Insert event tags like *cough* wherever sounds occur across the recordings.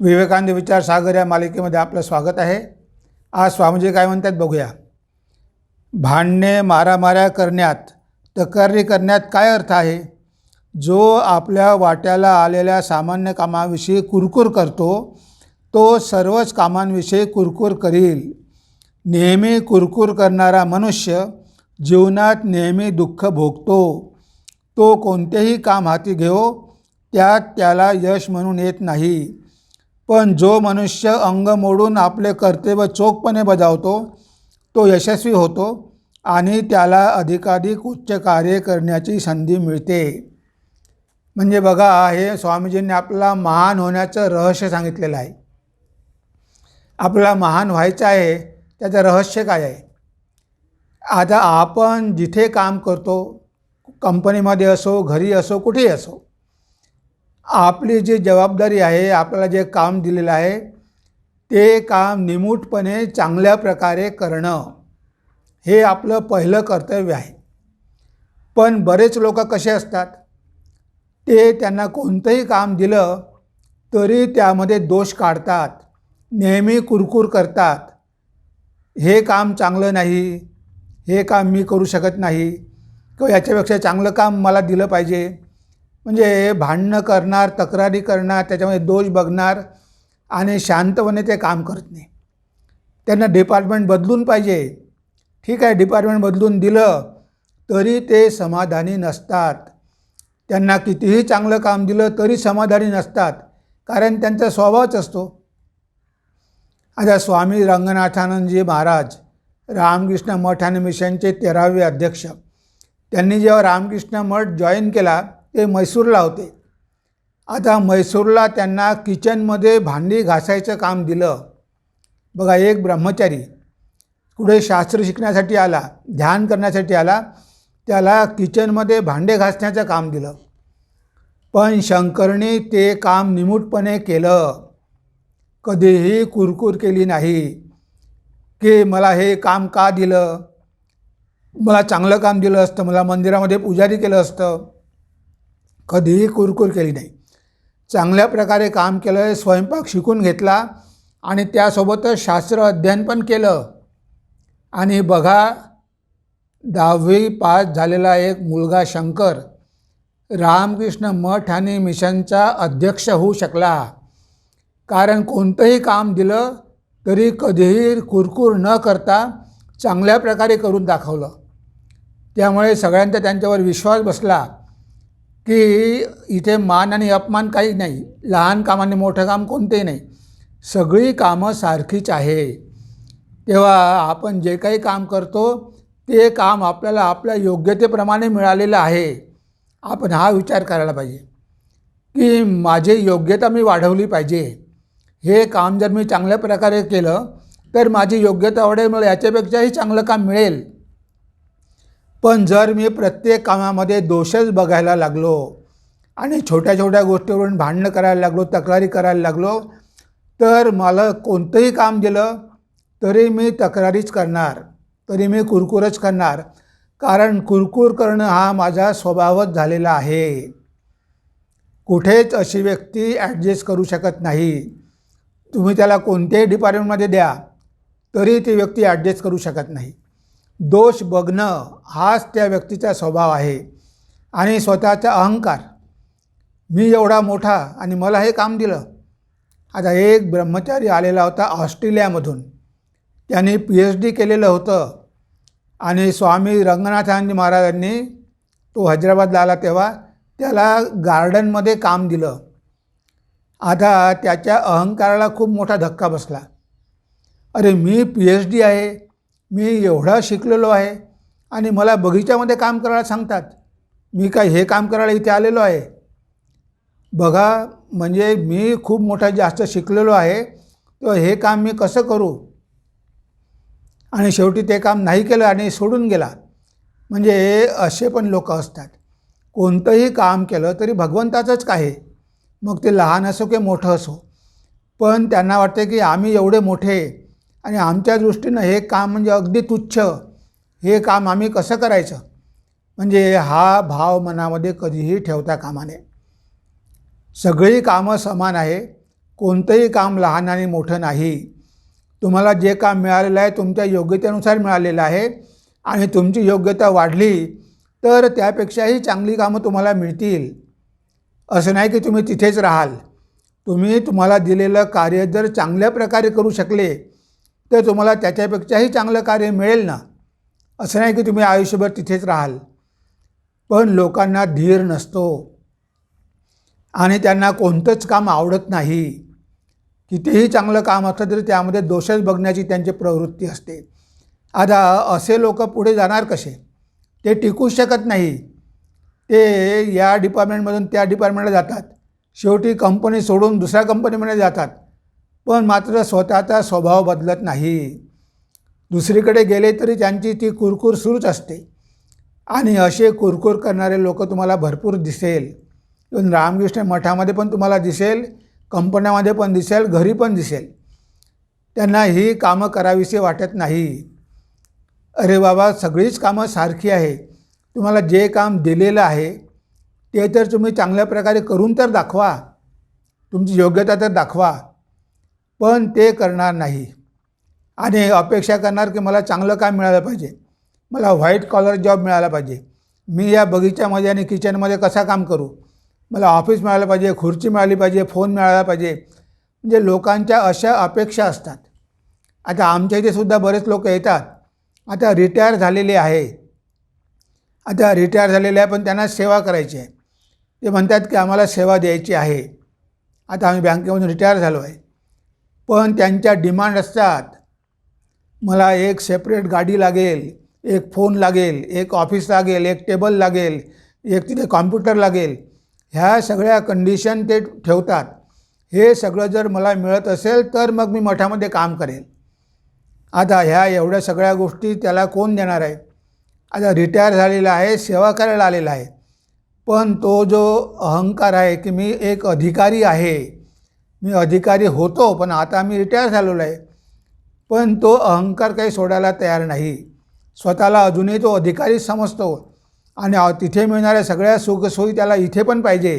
विवेकानंद विचार सागर या मालिकेमध्ये आपलं स्वागत आहे. आज स्वामीजी काय म्हणतात बघूया. भांडणे मारामाऱ्या करण्यात तक्रारी करण्यात काय अर्थ आहे? जो आपल्या वाट्याला आलेल्या सामान्य कामाविषयी कुरकुर करतो तो सर्वच कामांविषयी कुरकुर करील. नेहमी कुरकुर करणारा मनुष्य जीवनात नेहमी दुःख भोगतो. तो कोणतेही काम हाती घेऊ त्यात त्याला यश म्हणून येत नाही. पण जो मनुष्य अंग मोडून आपले कर्तव्य चोखपणे बजावतो तो यशस्वी होतो आणि त्याला अधिकाधिक उच्च कार्य करण्याची संधी मिळते. म्हणजे बघा हे स्वामीजींनी आपला महान होण्याचं रहस्य सांगितलेलं आहे. आपला महान व्हायचं आहे त्याचं रहस्य काय आहे? आता आपण जिथे काम करतो कंपनीमध्ये असो घरी असो कुठेही असो आपली जी जबाबदारी आहे आपल्याला जे काम दिलेलं आहे ते काम निमूटपणे चांगल्या प्रकारे करणं हे आपलं पहिलं कर्तव्य आहे. पण बरेच लोक कसे असतात? ते त्यांना कोणतंही काम दिलं तरी त्यामध्ये दोष काढतात नेहमी कुरकुर करतात. हे काम चांगलं नाही हे काम मी करू शकत नाही किंवा याच्यापेक्षा चांगलं काम मला दिलं पाहिजे म्हणजे भांडणं करणार तक्रारी करणार त्याच्यामध्ये दोष बघणार आणि शांतपणे ते काम करत नाही. त्यांना डिपार्टमेंट बदलून पाहिजे. ठीक आहे डिपार्टमेंट बदलून दिलं तरी ते समाधानी नसतात. त्यांना कितीही चांगलं काम दिलं तरी समाधानी नसतात कारण त्यांचा स्वभावच असतो. आता स्वामी रंगनाथानंदजी महाराज रामकृष्ण मठ आणि मिशनचे तेरावे अध्यक्ष. त्यांनी जेव्हा रामकृष्ण मठ जॉईन केला ते म्हैसूरला होते. आता म्हैसूरला त्यांना किचनमध्ये भांडी घासायचं काम दिलं. बघा एक ब्रह्मचारी कुठे शास्त्र शिकण्यासाठी आला ध्यान करण्यासाठी आला त्याला किचनमध्ये भांडे घासण्याचं काम दिलं. पण शंकरने ते काम निमूटपणे केलं. कधीही कुरकुर केली नाही. की मला हे काम का दिलं? मला चांगलं काम दिलं असतं मला मंदिरामध्ये पुजारी केलं असतं. कधीही कुरकुर केली नाही. चांगल्या प्रकारे काम केलं स्वयंपाक शिकून घेतला आणि त्यासोबतच शास्त्र अध्ययन पण केलं. आणि बघा दहावी पास झालेला एक मुलगा शंकर रामकृष्ण मठ आणि मिशनचा अध्यक्ष होऊ शकला. कारण कोणतंही काम दिलं तरी कधीही कुरकुर न करता चांगल्या प्रकारे करून दाखवलं. त्यामुळे सगळ्यांचा त्यांच्यावर विश्वास बसला. की इथे मान आणि अपमान काही नाही. लहान कामाने मोठं काम कोणतेही नाही. सगळी कामं सारखीच आहे. तेव्हा आपण जे काही काम करतो ते काम आपल्याला आपल्या योग्यतेप्रमाणे मिळालेलं आहे. आपण हा विचार करायला पाहिजे. की माझी योग्यता मी वाढवली पाहिजे. हे काम जर मी चांगल्या प्रकारे केलं तर माझी योग्यता वाढेल मला याच्यापेक्षाही चांगलं काम मिळेल. पण जर मी प्रत्येक कामामध्ये दोषच बघायला लागलो आणि छोट्या छोट्या गोष्टीवरून भांडणं करायला लागलो तक्रारी करायला लागलो तर मला कोणतंही काम दिलं तरी मी तक्रारीच करणार तरी मी कुरकुरच करणार. कारण कुरकुर करणं हा माझा स्वभावच झालेला आहे. कुठेच अशी व्यक्ती ॲडजस्ट करू शकत नाही. तुम्ही त्याला कोणत्याही डिपार्टमेंटमध्ये द्या तरी ती व्यक्ती ॲडजस्ट करू शकत नाही. दोष बघणं हाच त्या व्यक्तीचा स्वभाव आहे. आणि स्वतःचा अहंकार. मी एवढा मोठा आणि मला हे काम दिलं. आता एक ब्रह्मचारी आलेला होता ऑस्ट्रेलियामधून. त्याने पी एच डी केलेलं होतं. आणि स्वामी रंगनाथानजी महाराजांनी तो हैदराबादला आला तेव्हा त्याला गार्डनमध्ये काम दिलं. आता त्याच्या अहंकाराला खूप मोठा धक्का बसला. अरे मी पी एच डी आहे. मी एवढा शिकलेलो आहे आणि मला बगीच्यामध्ये काम करायला सांगतात. मी काय हे काम करायला इथे आलेलो आहे. बघा म्हणजे मी खूप मोठा जास्त शिकलेलो आहे. तर हे काम मी कसं करू? आणि शेवटी ते काम नाही केलं आणि सोडून गेला. म्हणजे असे पण लोक असतात. कोणतंही काम केलं तरी भगवंताचंच काय मग ते लहान असो की मोठं असो. पण त्यांना वाटते की आम्ही एवढे मोठे आणि आमच्या दृष्टीनं हे काम म्हणजे अगदी तुच्छ. हे काम आम्ही कसं करायचं? म्हणजे हा भाव मनामध्ये कधीही ठेवता कामा नये. सगळी कामं समान आहे. कोणतंही काम लहान आणि मोठं नाही. तुम्हाला जे काम मिळालेलं आहे तुमच्या योग्यतेनुसार मिळालेलं आहे आणि तुमची योग्यता वाढली तर त्यापेक्षाही चांगली कामं तुम्हाला मिळतील. असं नाही की तुम्ही तिथेच राहाल. तुम्ही तुम्हाला दिलेलं कार्य जर चांगल्या प्रकारे करू शकले तर तुम्हाला त्याच्यापेक्षाही चांगलं कार्य मिळेल ना? असं नाही की तुम्ही आयुष्यभर तिथेच राहाल. पण लोकांना धीर नसतो. आणि त्यांना कोणतंच काम आवडत नाही. कितीही चांगलं काम असलं तरी त्यामध्ये दोषच बघण्याची त्यांची प्रवृत्ती असते. आता असे लोक पुढे जाणार कसे? ते टिकूच शकत नाही. ते या डिपार्टमेंटमधून त्या डिपार्टमेंटला जातात. शेवटी कंपनी सोडून दुसऱ्या कंपनीमध्ये जातात. पण मात्र स्वतःचा स्वभाव बदलत नाही. दुसरीकडे गेले तरी त्यांची ती कुरकुर सुरूच असते. आणि असे कुरकुर करणारे लोक तुम्हाला भरपूर दिसेल. इवन रामकृष्ण मठामध्ये पण तुम्हाला दिसेल कंपन्यामध्ये पण दिसेल घरी पण दिसेल. त्यांना ही कामं करावीशी वाटत नाही. अरे बाबा सगळीच कामं सारखी आहे. तुम्हाला जे काम दिलेलं आहे ते तर तुम्ही चांगल्या प्रकारे करून तर दाखवा. तुमची योग्यता तर दाखवा. पण ते करणार नाही. आणि अपेक्षा करणार की मला चांगलं काम मिळालं पाहिजे. मला व्हाईट कॉलर जॉब मिळाला पाहिजे. मी या बगीच्यामध्ये आणि किचनमध्ये कसा काम करू? मला ऑफिस मिळालं पाहिजे खुर्ची मिळाली पाहिजे फोन मिळाला पाहिजे. म्हणजे लोकांच्या अशा अपेक्षा असतात. आता आमच्या इथे सुद्धा बरेच लोक येतात. आता रिटायर झालेले आहे. आता रिटायर झालेले आहे पण त्यांना सेवा करायची आहे. ते म्हणतात की आम्हाला सेवा द्यायची आहे. आता आम्ही बँकेमधून रिटायर झालो आहे. पण त्यांच्या डिमांड असतात. मला एक सेपरेट गाडी लागेल एक फोन लागेल एक ऑफिस लागेल एक टेबल लागेल एक तिथे कॉम्प्युटर लागेल. ह्या सगळ्या कंडिशन ते ठेवतात. हे सगळं जर मला मिळत असेल तर मग मी मठामध्ये काम करेल. आता ह्या एवढ्या सगळ्या गोष्टी त्याला कोण देणार आहे? आता रिटायर झालेला आहे सेवा करायला आलेला आहे. पण तो जो अहंकार आहे की मी एक अधिकारी आहे मी अधिकारी होतो पण आता मी रिटायर झालेलो आहे. पण तो अहंकार काही सोडायला तयार नाही. स्वतःला अजूनही तो अधिकारी समजतो आणि तिथे मिळणाऱ्या सगळ्या सुखसोयी त्याला इथे पण पाहिजे.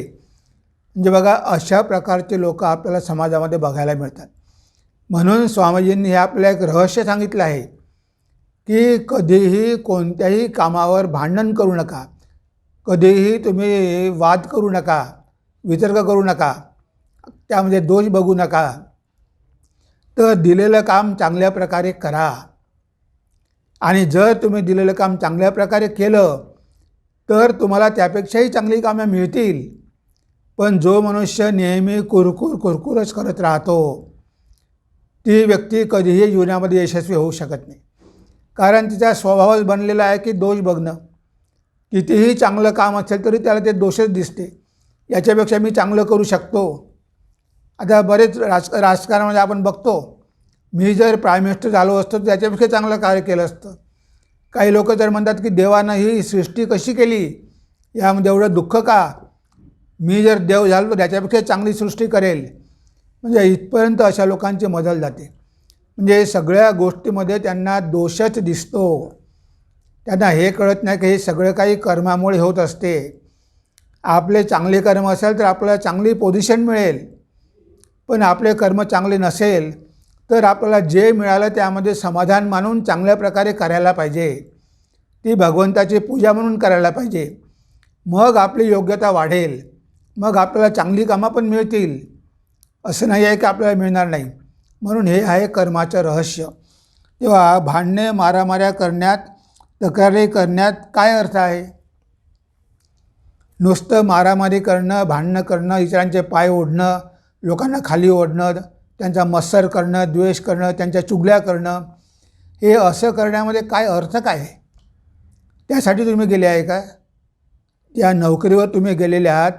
म्हणजे बघा अशा प्रकारचे लोक आपल्याला समाजामध्ये बघायला मिळतात. म्हणून स्वामीजींनी हे आपल्याला एक रहस्य सांगितलं आहे की कधीही कोणत्याही कामावर भांडण करू नका. कधीही तुम्ही वाद करू नका वितर्क करू नका. त्यामध्ये दोष बघू नका. तर दिलेलं काम चांगल्या प्रकारे करा. आणि जर तुम्ही दिलेलं काम चांगल्या प्रकारे केलं तर तुम्हाला त्यापेक्षाही चांगली कामं मिळतील. पण जो मनुष्य नेहमी कुरकुर कुरकुरच करत राहतो ती व्यक्ती कधीही जीवनामध्ये यशस्वी होऊ शकत नाही. कारण तिचा स्वभावच बनलेला आहे की दोष बघणं. कितीही चांगलं काम असेल तरी त्याला ते दोषच दिसते. याच्यापेक्षा मी चांगलं करू शकतो. आता बरेच राज राजकारणामध्ये आपण बघतो मी जर प्राईम मिनिस्टर झालो असतो तर त्याच्यापेक्षा चांगलं कार्य केलं असतं. काही लोक जर म्हणतात की देवानं ही सृष्टी कशी केली? यामध्ये एवढं दुःख का? मी जर देव झालो तर त्याच्यापेक्षा चांगली सृष्टी करेल. म्हणजे इथपर्यंत अशा लोकांची मदल जाते. म्हणजे सगळ्या गोष्टीमध्ये त्यांना दोषच दिसतो. त्यांना हे कळत नाही की हे सगळं काही कर्मामुळे होत असते. आपले चांगले कर्म असेल तर आपल्याला चांगली पोझिशन मिळेल. पण आपले कर्म चांगले नसेल तर आपल्याला जे मिळालं त्यामध्ये समाधान मानून चांगल्या प्रकारे करायला पाहिजे. ती भगवंताची पूजा म्हणून करायला पाहिजे. मग आपली योग्यता वाढेल. मग आपल्याला चांगली कामं पण मिळतील. असं नाही आहे की आपल्याला मिळणार नाही. म्हणून हे आहे कर्माचं रहस्य. तेव्हा भांडणे मारामाऱ्या करण्यात तक्रारी करण्यात काय अर्थ आहे? नुसतं मारामारी करणं भांडणं करणं इतरांचे पाय ओढणं लोकांना खाली ओढणं त्यांचा मत्सर करणं द्वेष करणं त्यांच्या चुगल्या करणं हे असं करण्यामध्ये काय अर्थ काय आहे? त्यासाठी तुम्ही गेले आहे का? त्या नोकरीवर तुम्ही गेलेले आहात.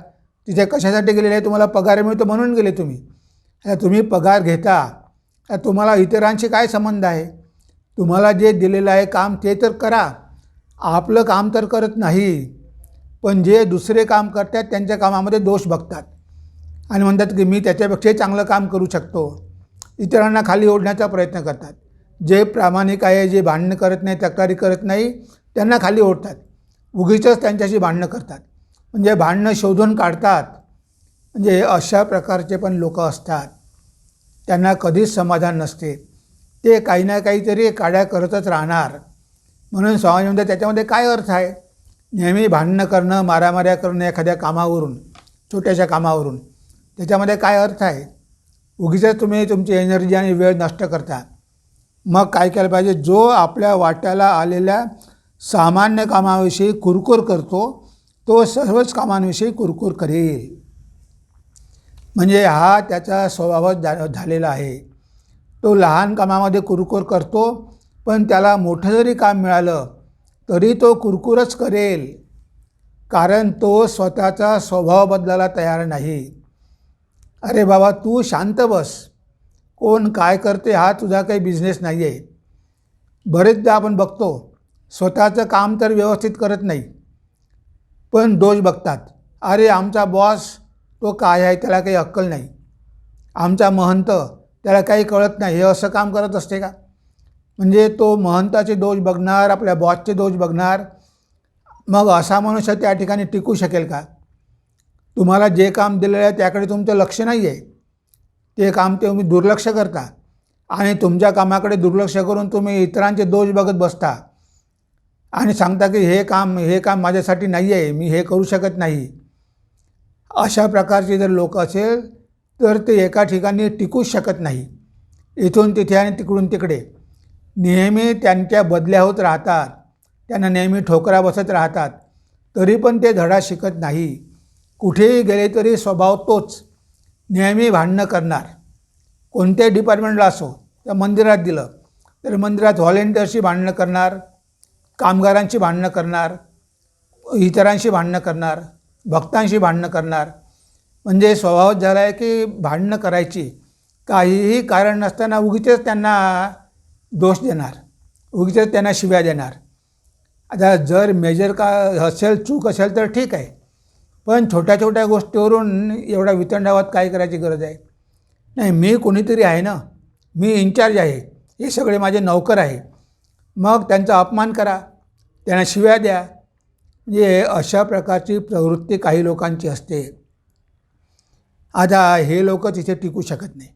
तिथे कशासाठी गेलेले आहे? तुम्हाला पगार मिळतो म्हणून गेले तुम्ही. आता तुम्ही पगार घेता. तर तुम्हाला इतरांशी काय संबंध आहे? तुम्हाला जे दिलेलं आहे काम ते तर करा. आपलं काम तर करत नाही. पण जे दुसरे काम करतात त्यांच्या कामामध्ये दोष बघतात. आणि म्हणतात की मी त्याच्यापेक्षाही चांगलं काम करू शकतो. इतरांना खाली ओढण्याचा प्रयत्न करतात. जे प्रामाणिक आहे जे भांडणं करत नाही तक्रारी करत नाही त्यांना खाली ओढतात. उगीच त्यांच्याशी भांडणं करतात. म्हणजे भांडणं शोधून काढतात. म्हणजे अशा प्रकारचे पण लोक असतात. त्यांना कधीच समाधान नसते. ते काही ना काहीतरी काड्या करतच राहणार. म्हणून समाजामध्ये त्याच्यामध्ये काय अर्थ आहे? नेहमी भांडणं करणं मारामाऱ्या करणं एखाद्या कामावरून छोट्याशा कामावरून. त्याच्यामध्ये काय अर्थ आहे? उगीच तुम्ही तुमची एनर्जी आणि वेळ नष्ट करता. मग काय केलं पाहिजे? जो आपल्या वाट्याला आलेल्या सामान्य कामाविषयी कुरकुर करतो तो सर्वच कामांविषयी कुरकुर करेल. म्हणजे हा त्याचा स्वभावच झालेला आहे. तो लहान कामामध्ये कुरकुर करतो पण त्याला मोठं जरी काम मिळालं तरी तो कुरकुरच करेल. कारण तो स्वतःचा स्वभाव बदलायला तयार नाही. अरे बाबा तू शांत बस. कोण काय करते हा तुझा काही बिझनेस नाही आहे बरेचदा आपण बघतो स्वतःचं काम तर व्यवस्थित करत नाही. पण दोष बघतात. अरे आमचा बॉस तो काय आहे त्याला काही अक्कल नाही. आमचा महंत त्याला काही कळत नाही. हे असं काम करत असते का? म्हणजे तो महंताचे दोष बघणार आपल्या बॉसचे दोष बघणार. मग असा मनुष्य त्या ठिकाणी टिकू शकेल का? तुम्हाला जे काम दिलेलं आहे त्याकडे तुमचं लक्ष नाही आहे. ते काम ते तुम्ही दुर्लक्ष करता. आणि तुमच्या कामाकडे दुर्लक्ष करून तुम्ही इतरांचे दोष बघत बसता. आणि सांगता की हे काम हे काम माझ्यासाठी नाही आहे मी हे करू शकत नाही. अशा प्रकारचे जर लोक असेल तर ते एका ठिकाणी टिकूच शकत नाही. इथून तिथे आणि तिकडून तिकडे. नेहमी त्यांच्या बदल्या होत राहतात. त्यांना नेहमी ठोकरा बसत राहतात. तरी पण ते धडा शिकत नाही. कुठेही गेले तरी स्वभाव तोच. नेहमी भांडणं करणार. कोणत्याही डिपार्टमेंटला असो त्या मंदिरात दिलं तर मंदिरात व्हॉलेंटियरशी भांडणं करणार कामगारांशी भांडणं करणार इतरांशी भांडणं करणार भक्तांशी भांडणं करणार. म्हणजे स्वभाव झाला आहे की भांडणं करायची. काहीही कारण नसताना उगीचच त्यांना दोष देणार. उगीचच त्यांना शिव्या देणार. आता जर मेजर का असेल चूक असेल तर ठीक आहे. पण छोट्या छोट्या गोष्टीवरून एवढा वितंडावात काय करायची गरज आहे? नाही मी कोणीतरी आहे ना मी इन्चार्ज आहे हे सगळे माझे नौकर आहे. मग त्यांचा अपमान करा त्यांना शिव्या द्या. म्हणजे अशा प्रकारची प्रवृत्ती काही लोकांची असते. आता हे लोक तिथे टिकू शकत नाही.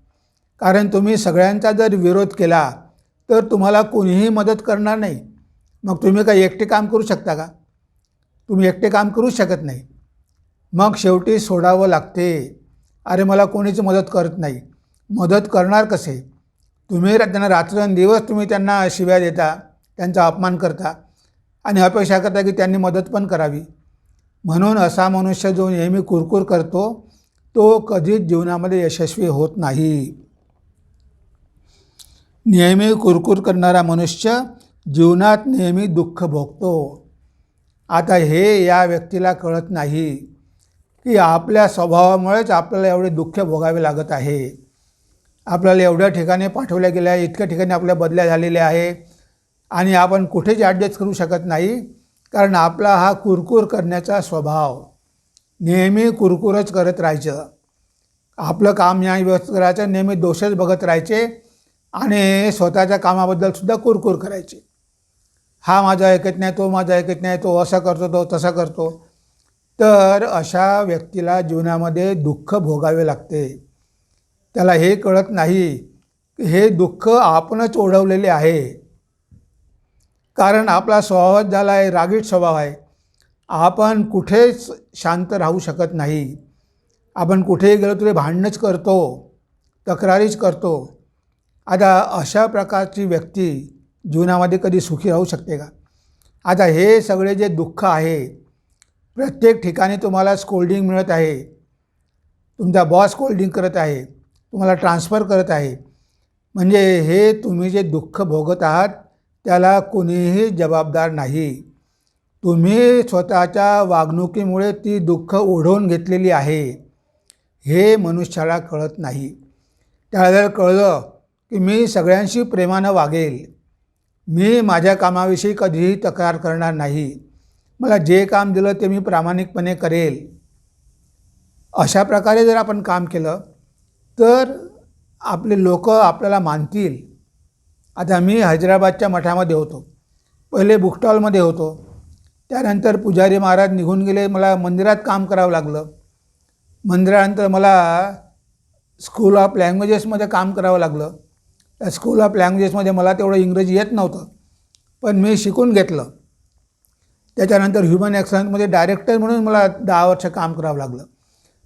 कारण तुम्ही सगळ्यांचा जर विरोध केला तर तुम्हाला कोणीही मदत करणार नाही. मग तुम्ही काय एकटे काम करू शकता का? तुम्ही एकटे काम करूच शकत नाही. मग शेवटी सोडावं लागते. अरे मला कोणीच मदत करत नाही. मदत करणार कसे? तुम्ही त्यांना रात्रंदिवस तुम्ही त्यांना शिव्या देता त्यांचा अपमान करता आणि अपेक्षा करता की त्यांनी मदत पण करावी. म्हणून असा मनुष्य जो नेहमी कुरकुर करतो तो कधीच जीवनामध्ये यशस्वी होत नाही. नेहमी कुरकुर करणारा मनुष्य जीवनात नेहमी दुःख भोगतो. आता हे या व्यक्तीला कळत नाही. की आपल्या स्वभावामुळेच आपल्याला एवढे दुःख भोगावे लागत आहे. आपल्याला एवढ्या ठिकाणी पाठवल्या गेल्या आहे इतक्या ठिकाणी आपल्या बदल्या झालेल्या आहे. आणि आपण कुठेच ॲडजस्ट करू शकत नाही कारण आपला हा कुरकुर करण्याचा स्वभाव नेहमी कुरकुरच करत राहायचं. आपलं काम न्याय व्यवस्थित करायचं नेहमी दोषच बघत राहायचे आणि स्वतःच्या कामाबद्दलसुद्धा कुरकूर कुरकुर करायचे. हा माझा ऐकत नाही तो माझा ऐकत नाही तो असा करतो तो तसा करतो. तर अशा व्यक्तीला जीवनामध्ये दुःख भोगावे लागते. त्याला हे कळत नाही की हे दुःख आपणच ओढवलेले आहे. कारण आपला स्वभावच झाला आहे रागीट स्वभाव आहे. आपण कुठेच शांत राहू शकत नाही. आपण कुठेही गेलो तरी भांडणंच करतो तक्रारीच करतो. आता अशा प्रकारची व्यक्ती जीवनामध्ये कधी सुखी राहू शकते का? आता हे सगळे जे दुःख आहे प्रत्येक ठिकाणी तुम्हाला स्कोल्डिंग मिळत आहे. तुमचा बॉस कोल्डिंग करत आहे. तुम्हाला ट्रान्सफर करत आहे. म्हणजे हे तुम्ही जे दुःख भोगत आहात त्याला कोणीही जबाबदार नाही. तुम्ही स्वतःच्या वागणुकीमुळे ती दुःख ओढवून घेतलेली आहे. हे मनुष्याला कळत नाही. त्याला जर कळलं की मी सगळ्यांशी प्रेमानं वागेल. मी माझ्या कामाविषयी कधीही तक्रार करणार नाही. मला जे काम दिलं ते मी प्रामाणिकपणे करेल. अशा प्रकारे जर आपण काम केलं तर आपले लोक आपल्याला मानतील. आता मी हैदराबादच्या मठामध्ये होतो. पहिले बुकस्टॉलमध्ये होतो. त्यानंतर पुजारी महाराज निघून गेले मला मंदिरात काम करावं लागलं. मंदिरानंतर मला स्कूल ऑफ लँग्वेजेसमध्ये काम करावं लागलं. त्या स्कूल ऑफ लँग्वेजेसमध्ये मला तेवढं इंग्रजी येत नव्हतं. पण मी शिकून घेतलं. त्याच्यानंतर ह्युमन ॲक्सलन्समध्ये डायरेक्टर म्हणून मला दहा वर्ष काम करावं लागलं.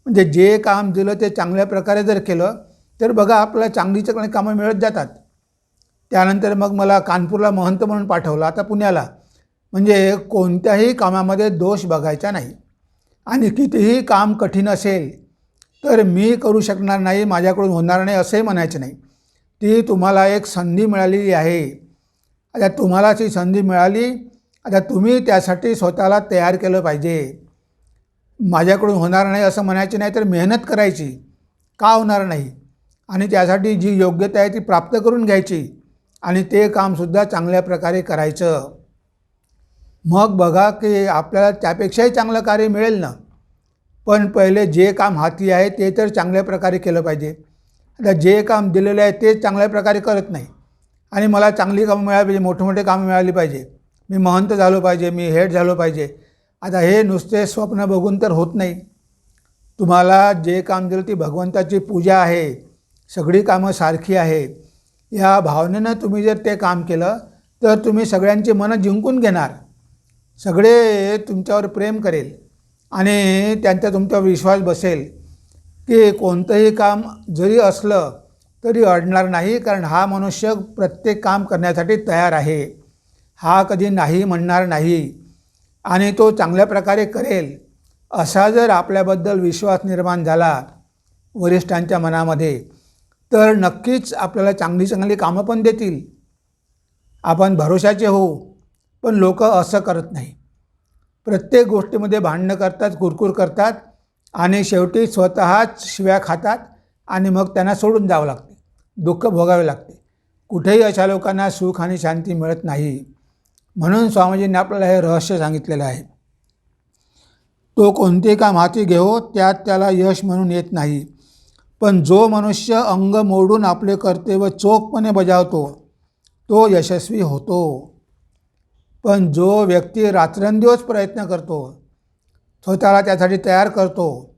म्हणजे जे काम दिलं ते चांगल्या प्रकारे जर केलं तर बघा आपल्याला चांगली चांगली कामं मिळत जातात. त्यानंतर मग मला कानपूरला महंत म्हणून पाठवलं आता पुण्याला. म्हणजे कोणत्याही कामामध्ये दोष बघायचा नाही. आणि कितीही काम कठीण असेल तर मी करू शकणार नाही माझ्याकडून होणार नाही असंही म्हणायचं नाही. ती तुम्हाला एक संधी मिळालेली आहे. आता तुम्हाला ती संधी मिळाली आता तुम्ही त्यासाठी स्वतःला तयार केलं पाहिजे. माझ्याकडून होणार नाही असं म्हणायचं नाही तर मेहनत करायची. का होणार नाही? आणि त्यासाठी जी योग्यता आहे ती प्राप्त करून घ्यायची. आणि ते कामसुद्धा चांगल्या प्रकारे करायचं. मग बघा की आपल्याला त्यापेक्षाही चांगलं कार्य मिळेल ना. पण पहिले जे काम हाती आहे ते तर चांगल्या प्रकारे केलं पाहिजे. आता जे काम दिलेलं आहे ते चांगल्या प्रकारे करत नाही. आणि मला चांगली कामं मिळाली पाहिजे मोठे मोठे कामं मिळाली पाहिजे. मी महंत झालो पाहिजे मी हेड झालो पाहिजे. आता हे नुसते स्वप्न बघून तर होत नाही. तुम्हाला जे काम दिलं ती भगवंताची पूजा आहे. सगळी कामं सारखी आहे. या भावनेनं तुम्ही जर ते काम केलं तर तुम्ही सगळ्यांची मनं जिंकून घेणार. सगळे तुमच्यावर प्रेम करेल आणि त्यांचा तुमच्यावर विश्वास बसेल की कोणतंही काम जरी असलं तरी अडणार नाही कारण हा मनुष्य प्रत्येक काम करण्यासाठी तयार आहे. हा कधी नाही म्हणणार नाही आणि तो चांगल्या प्रकारे करेल असा जर आपल्याबद्दल विश्वास निर्माण झाला वरिष्ठांच्या मनामध्ये तर नक्कीच आपल्याला चांगली चांगली कामं पण देतील. आपण भरोशाचे हो पण लोक असं करत नाही. प्रत्येक गोष्टीमध्ये भांडणं करतात कुरकुर करतात आणि शेवटी स्वतःच शिव्या खातात आणि मग त्यांना सोडून जावं लागते. दुःख भोगावे लागते. कुठेही अशा लोकांना सुख आणि शांती मिळत नाही. म्हणून स्वामीजींनी आपल्याला हे रहस्य सांगितलेलं आहे. तो कोणते काम हाती घेवो त्यात त्याला यश म्हणून येत नाही. पण जो मनुष्य अंग मोडून आपले कर्तव्य चोखपणे बजावतो तो यशस्वी होतो. पण जो व्यक्ती रात्रंदिवस प्रयत्न करतो स्वतःला त्यासाठी तयार करतो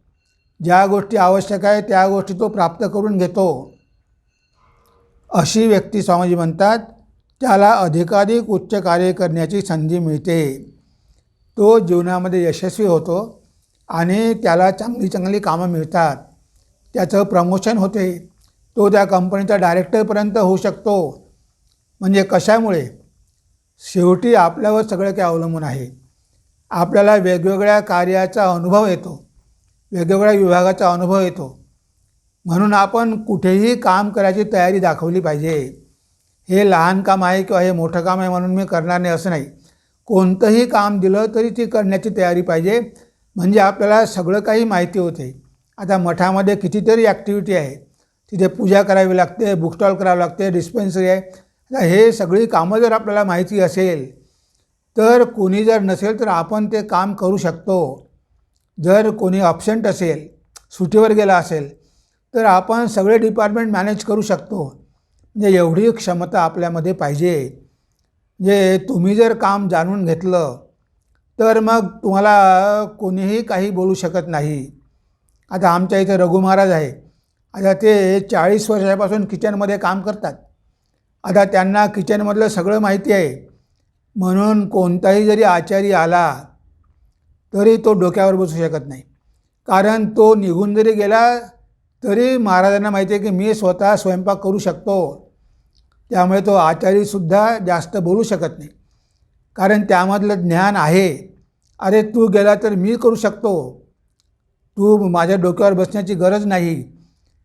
ज्या गोष्टी आवश्यक आहे त्या गोष्टी तो प्राप्त करून घेतो. अशी व्यक्ती स्वामीजी म्हणतात त्याला अधिकाधिक उच्च कार्य करण्याची संधी मिळते. तो जीवनामध्ये यशस्वी होतो आणि त्याला चांगली चांगली कामं मिळतात. त्याचं प्रमोशन होते. तो त्या कंपनीचा डायरेक्टरपर्यंत होऊ शकतो. म्हणजे कशामुळे? शेवटी आपल्यावर सगळं काही अवलंबून आहे. आपल्याला वेगवेगळ्या कार्याचा अनुभव येतो. वेगवेगळ्या विभागाचा अनुभव येतो. म्हणून आपण कुठेही काम करायची तयारी दाखवली पाहिजे. हे लहान काम आहे किंवा हे मोठं काम आहे म्हणून मी करणार नाही असं नाही. कोणतंही काम दिलं तरी ती करण्याची तयारी पाहिजे. म्हणजे आपल्याला सगळं काही माहिती होते. आता मठामध्ये कितीतरी ॲक्टिव्हिटी आहे. तिथे पूजा करावी लागते बुकस्टॉल करावं लागते डिस्पेन्सरी आहे. आता हे सगळी कामं जर आपल्याला माहिती असेल तर कोणी जर नसेल तर आपण ते काम करू शकतो. जर कोणी अब्सेंट असेल सुट्टीवर गेला असेल तर आपण सगळे डिपार्टमेंट मॅनेज करू शकतो. म्हणजे एवढी क्षमता आपल्यामध्ये पाहिजे. जे तुम्ही जर काम जाणून घेतलं तर मग तुम्हाला कोणीही काही बोलू शकत नाही. आता आमच्या इथे रघु महाराज आहे. आता ते चाळीस वर्षापासून किचनमध्ये काम करतात. आता त्यांना किचनमधलं सगळं माहिती आहे. म्हणून कोणताही जरी आचारी आला तरी तो डोक्यावर बसू शकत नाही. कारण तो निघून जरी गेला तरी महाराजांना माहिती आहे की मी स्वतः स्वयंपाक करू शकतो. त्यामुळे तो आचारीसुद्धा जास्त बोलू शकत नाही. कारण त्यामधलं ज्ञान आहे. अरे तू गेला तर मी करू शकतो. तू माझ्या डोक्यावर बसण्याची गरज नाही.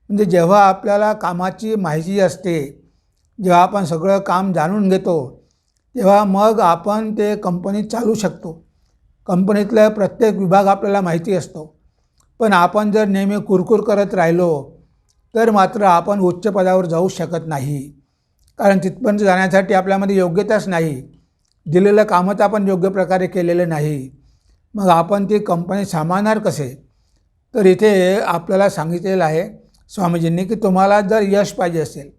म्हणजे जेव्हा आपल्याला कामाची माहिती असते जेव्हा आपण सगळं काम जाणून घेतो तेव्हा मग आपण ते कंपनीत चालू शकतो. कंपनीतला प्रत्येक विभाग आपल्याला माहिती असतो. पण आपण जर नेहमी कुरकुर करत राहिलो तर मात्र आपण उच्च पदावर जाऊ शकत नाही. कारण तिथपर्यंत जाण्यासाठी आपल्यामध्ये योग्यताच नाही. दिलेलं कामच आपण योग्य प्रकारे केलेलं नाही. मग आपण ती कंपनी सांभाळणार कसे? तर इथे आपल्याला सांगितलेलं आहे स्वामीजींनी की तुम्हाला जर यश पाहिजे असेल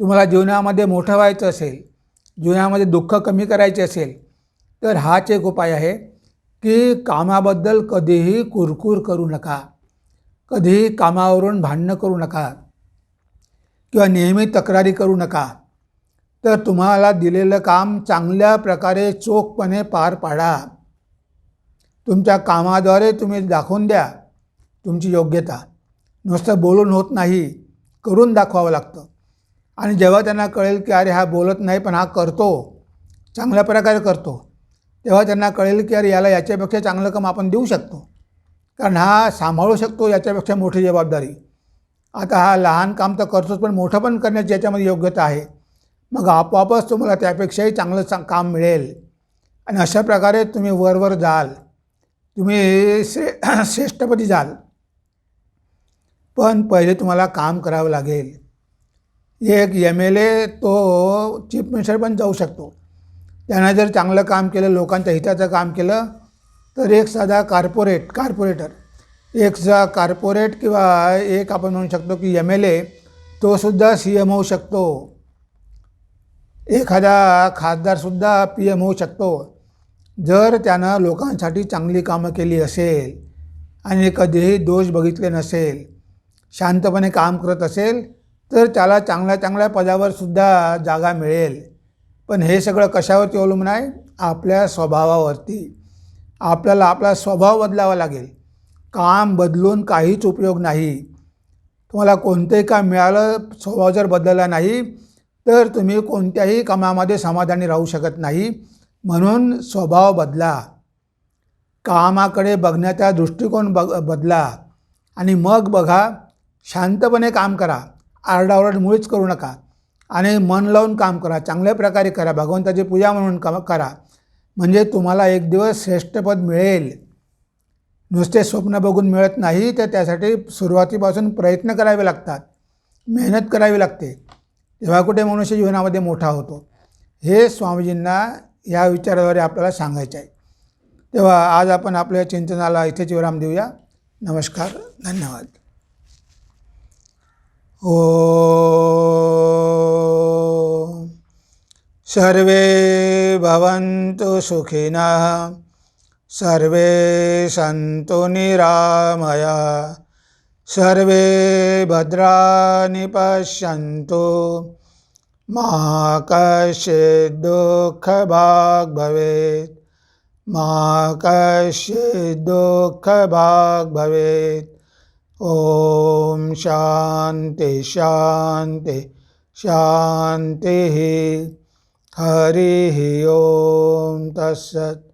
तुम्हाला जीवनामध्ये मोठं व्हायचं असेल जीवनामध्ये दुःख कमी करायचे असेल तर हाच एक उपाय आहे की कामाबद्दल कधीही कुरकुर करू नका. कधीही कामावरून भांडणं करू नका. किंवा नेहमी तक्रारी करू नका. तर तुम्हाला दिलेलं काम चांगल्या प्रकारे चोखपणे पार पाडा. तुमच्या कामाद्वारे तुम्ही दाखवून द्या तुमची योग्यता. नुसतं बोलून होत नाही करून दाखवावं लागतं. आणि जेव्हा त्यांना कळेल की अरे हा बोलत नाही पण हा करतो चांगल्या प्रकारे करतो तेव्हा त्यांना कळेल की अरे याला याच्यापेक्षा चांगलं काम आपण देऊ शकतो. कारण हा सांभाळू शकतो याच्यापेक्षा मोठी जबाबदारी. आता हा लहान काम तर करतोच पण मोठं पण करण्याची याच्यामध्ये योग्यता आहे. मग आपोआपच तुम्हाला त्यापेक्षाही चांगलं चा काम मिळेल. आणि अशा प्रकारे तुम्ही वरवर जाल. तुम्ही श्रे *clears throat* श्रेष्ठपदी जाल. पण पहिले तुम्हाला काम करावं लागेल. एक एम एल ए तो चीफ मिनिस्टर पण जाऊ शकतो. त्यानं जर चांगलं काम केलं लोकांच्या हिताचं काम केलं तर एक साधा कार्पोरेट कार्पोरेटर एक सा कार्पोरेट किंवा एक आपण म्हणू शकतो की एम एल ए तोसुद्धा सी एम होऊ शकतो. एखादा खासदारसुद्धा पी एम होऊ शकतो. जर त्यानं लोकांसाठी चांगली कामं केली असेल आणि कधीही दोष बघितले नसेल शांतपणे काम करत असेल तर त्याला चांगल्या चांगल्या पदावरसुद्धा जागा मिळेल. पण हे सगळं कशावरती अवलंबून आहे? आपल्या स्वभावावरती. आपल्याला आपला स्वभाव बदलावा लागेल. काम बदलून काहीच उपयोग नाही. तुम्हाला कोणतंही काम मिळालं स्वभाव जर बदलला नाही तर तुम्ही कोणत्याही कामामध्ये समाधानी राहू शकत नाही. म्हणून स्वभाव बदला. कामाकडे बघण्याचा दृष्टिकोन बग बदला. आणि मग बघा शांतपणे काम करा. आरडाओरड मुळीच करू नका. आणि मन लावून काम करा. चांगल्या प्रकारे करा. भगवंताची पूजा म्हणून काम करा. म्हणजे तुम्हाला एक दिवस श्रेष्ठपद मिळेल. नुसते स्वप्न बघून मिळत नाही तर त्यासाठी सुरुवातीपासून प्रयत्न करावे लागतात. मेहनत करावी लागते. जेव्हा कुठे मनुष्य जीवनामध्ये मोठा होतो? हे स्वामीजींना या विचाराद्वारे आपल्याला सांगायचे आहे. तेव्हा आज आपण आपल्या चिंतनाला इथेच विराम देऊया. नमस्कार धन्यवाद. ओ सर्वे भवन्तु सुखिनः सर्वे सन्तु निरामया। सर्वे भद्राणि पश्यन्तु। मा कश्चित् दुःखभाग् भवेत्। मा कश्चित् दुःखभाग् भवेत्। ॐ शान्ति शान्ति शान्तिः। हरिः ॐ तत्सत्।